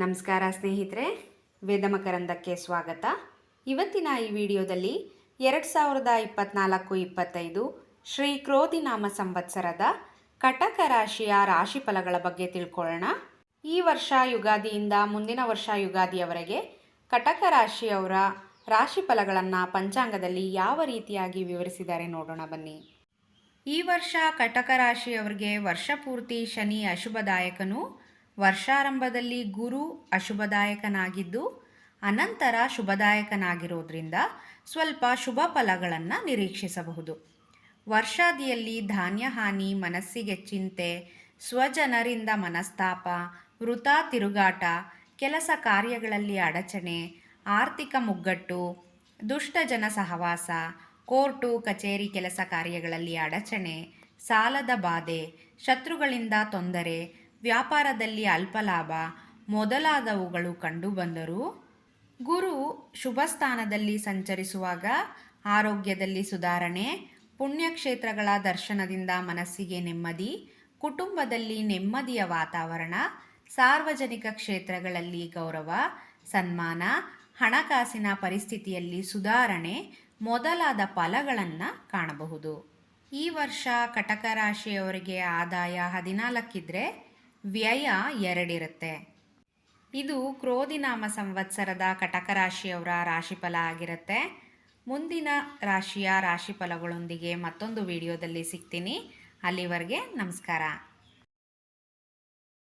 ನಮಸ್ಕಾರ ಸ್ನೇಹಿತರೆ, ವೇದಮಕರಂದಕ್ಕೆ ಸ್ವಾಗತ. ಇವತ್ತಿನ ಈ ವಿಡಿಯೋದಲ್ಲಿ ಎರಡು ಸಾವಿರದ ಇಪ್ಪತ್ನಾಲ್ಕು ಇಪ್ಪತ್ತೈದು ಶ್ರೀ ಕ್ರೋಧಿನಾಮ ಸಂವತ್ಸರದ ಕಟಕ ರಾಶಿಯ ರಾಶಿ ಫಲಗಳ ಬಗ್ಗೆ ತಿಳ್ಕೊಳ್ಳೋಣ. ಈ ವರ್ಷ ಯುಗಾದಿಯಿಂದ ಮುಂದಿನ ವರ್ಷ ಯುಗಾದಿಯವರೆಗೆ ಕಟಕ ರಾಶಿಯವರ ರಾಶಿ ಫಲಗಳನ್ನು ಪಂಚಾಂಗದಲ್ಲಿ ಯಾವ ರೀತಿಯಾಗಿ ವಿವರಿಸಿದ್ದಾರೆ ನೋಡೋಣ ಬನ್ನಿ. ಈ ವರ್ಷ ಕಟಕ ರಾಶಿಯವರಿಗೆ ವರ್ಷಪೂರ್ತಿ ಶನಿ ಅಶುಭದಾಯಕನು. ವರ್ಷಾರಂಭದಲ್ಲಿ ಗುರು ಅಶುಭದಾಯಕನಾಗಿದ್ದು, ಅನಂತರ ಶುಭದಾಯಕನಾಗಿರೋದ್ರಿಂದ ಸ್ವಲ್ಪ ಶುಭ ಫಲಗಳನ್ನು ನಿರೀಕ್ಷಿಸಬಹುದು. ವರ್ಷಾದಿಯಲ್ಲಿ ಧಾನ್ಯ ಹಾನಿ, ಮನಸ್ಸಿಗೆ ಚಿಂತೆ, ಸ್ವಜನರಿಂದ ಮನಸ್ತಾಪ, ವೃಥಾ ತಿರುಗಾಟ, ಕೆಲಸ ಕಾರ್ಯಗಳಲ್ಲಿ ಅಡಚಣೆ, ಆರ್ಥಿಕ ಮುಗ್ಗಟ್ಟು, ದುಷ್ಟ ಜನ ಸಹವಾಸ, ಕೋರ್ಟು, ಕಚೇರಿ ಕೆಲಸ ಕಾರ್ಯಗಳಲ್ಲಿ ಅಡಚಣೆ, ಸಾಲದ ಬಾಧೆ, ಶತ್ರುಗಳಿಂದ ತೊಂದರೆ ವ್ಯಾಪಾರದಲ್ಲಿ ಅಲ್ಪ ಲಾಭ ಮೊದಲಾದವುಗಳು ಕಂಡುಬಂದರೂ ಗುರು ಶುಭ ಸ್ಥಾನದಲ್ಲಿ ಸಂಚರಿಸುವಾಗ ಆರೋಗ್ಯದಲ್ಲಿ ಸುಧಾರಣೆ, ಪುಣ್ಯಕ್ಷೇತ್ರಗಳ ದರ್ಶನದಿಂದ ಮನಸ್ಸಿಗೆ ನೆಮ್ಮದಿ, ಕುಟುಂಬದಲ್ಲಿ ನೆಮ್ಮದಿಯ ವಾತಾವರಣ, ಸಾರ್ವಜನಿಕ ಕ್ಷೇತ್ರಗಳಲ್ಲಿ ಗೌರವ, ಸನ್ಮಾನ, ಹಣಕಾಸಿನ ಪರಿಸ್ಥಿತಿಯಲ್ಲಿ ಸುಧಾರಣೆ ಮೊದಲಾದ ಫಲಗಳನ್ನು ಕಾಣಬಹುದು. ಈ ವರ್ಷ ಕಟಕ ರಾಶಿಯವರಿಗೆ ಆದಾಯ ಹದಿನಾಲ್ಕಿದ್ರೆ ವ್ಯಯ ಎರಡಿರುತ್ತೆ. ಇದು ಕ್ರೋಧಿನಾಮ ಸಂವತ್ಸರದ ಕಟಕ ರಾಶಿಯವರ ರಾಶಿಫಲ ಆಗಿರುತ್ತೆ. ಮುಂದಿನ ರಾಶಿಯ ರಾಶಿಫಲಗಳೊಂದಿಗೆ ಮತ್ತೊಂದು ವಿಡಿಯೋದಲ್ಲಿ ಸಿಗ್ತೀನಿ. ಅಲ್ಲಿವರೆಗೆ ನಮಸ್ಕಾರ.